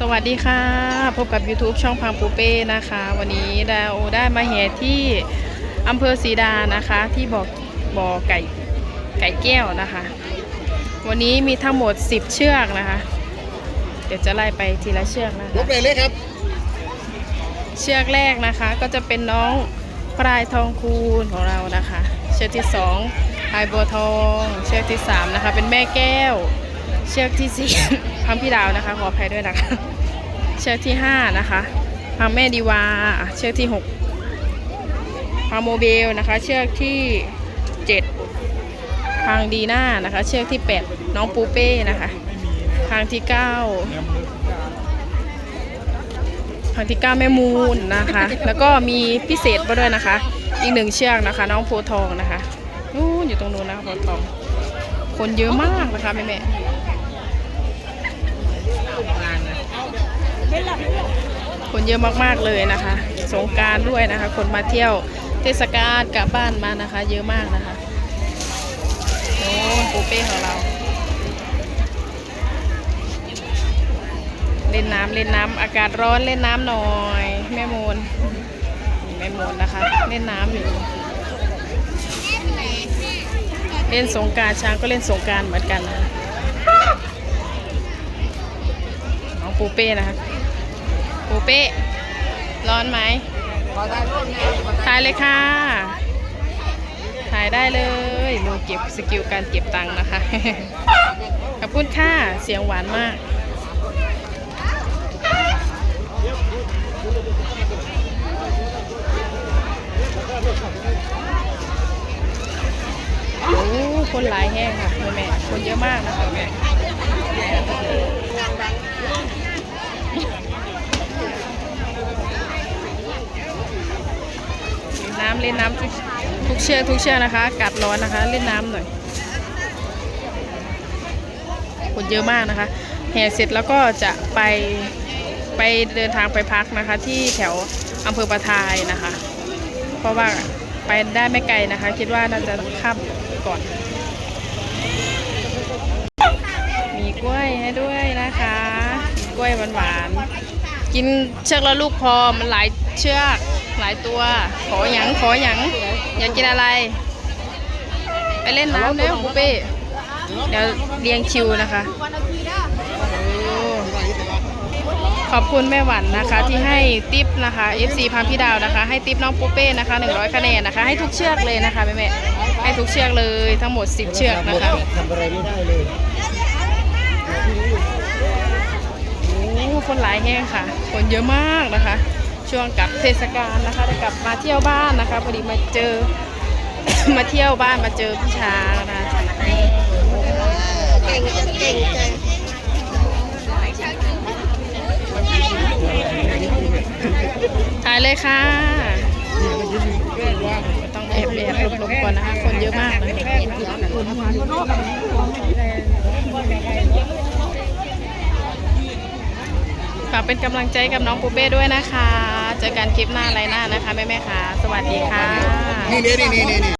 สวัสดีค่ะ พบกับ YouTube ช่องพังปูเป้นะคะ วันนี้เราได้มาแห่ที่อำเภอศรีดานะคะ ที่บ่อบ่อไก่ไก่แก้วนะคะ วันนี้มีทั้งหมด 10 เชือกนะคะ เดี๋ยวจะไล่ไปทีละเชือกนะยคะกเลยเลยครับ เชือกแรกนะคะก็จะเป็นน้องปลายทองคูณของเรานะคะ เชือกที่สองพายบัวทอง เชือกที่สามนะคะเป็นแม่แก้วเชือกที่สี่พังพี่ดาวนะคะ ขออภัยด้วยนะคะ เชือกที่ห้านะคะพังแม่ดีวาเชือกที่หกพังโมเบลนะคะ เชือกที่เจ็ดพังดีน่านะคะ เชือกที่แปดน้องปูเป้นะคะพังที่เก้าทางที่9แม่มูลนะคะ แล้วก็มีพิเศษมาด้วยนะคะ อีกหนึ่งเชือกนะคะ น้องโพทองนะคะนู่นอยู่ตรงนู้นนะคะโพทองคนเยอะมากนะคะแม่แม่ คนเยอะมากๆเลยนะคะ สงการด้วยนะคะ คนมาเที่ยวเทศกาลกลับบ้านมานะคะ เยอะมากนะคะโอ้ปูเป้ของเรา เล่นน้ำเล่นน้ำอากาศร้อนเล่นน้ำหน่อยแม่มูลนี่แม่มูลนะคะ เล่นน้ำอยู่เล่นสงการช้างก็เล่นสงการเหมือนกันนะ ปูเป้นะคะ ปูเป้ ร้อนไหมถ่ายเลยค่ะ ถ่ายได้เลยดูเก็บสกิลการเก็บตังค์นะคะ ขอบคุณค่ะ เสียงหวานมากโอ้คนหลายแห้งค่ะแม่คนเยอะมากนะคะแม่ำเล่นน้ำทุกทุกเชือกทุกเชือกนะคะอากาศร้อนนะคะ เล่นน้ำหน่อยคนเยอะมากนะคะแห่เสร็จแล้วก็จะไปไปเดินทางไปพักนะคะ ที่แถวอำเภอประทายนะคะ เพราะว่าไปได้ไม่ไกลนะคะ คิดว่าน่าจะข้ามก่อน มีกล้วยให้ด้วยนะคะ กล้วยหวานๆกินเชือกละลูกพอมันหลายเชือก หลายตัว ขอหยังขอหยังอยากกินอะไร ไปเล่นน้ำเร็วปูเป้เดี๋ยวเรียงคิวนะคะโอ้ขอบคุณแม่หวันนะคะที่ให้ติปนะคะ FC พังพี่ดาวนะคะ ให้ติปน้องปูเป้นะคะ 100คะแนนนะคะ ให้ทุกเชือกเลยนะคะแม่แม่ๆให้ทุกเชือกเลยทั้งหมด 10 เชือกนะคะทำอะไรไม่ได้เลยโอ้คนหลายแห้งค่ะ คนเยอะมากนะคะ ช่วงกับเทศกาลนะคะได้กลับมาเที่ยวบ้านนะคะพอดีมาเจอ มาเที่ยวบ้านมาเจอพี่ช้างนะเก่งจังเก่งจังถ่ายเลยค่ะต้องแอบแอบหลบๆก่อนนะคะ คนเยอะมากนะคะฝากเป็นกำลังใจกับน้องปูเป้ด้วยนะคะ เจอกันคลิปหน้าไรหน้านะคะแม่ๆค่ะ สวัสดีค่ะ นี่นี่นี่นี่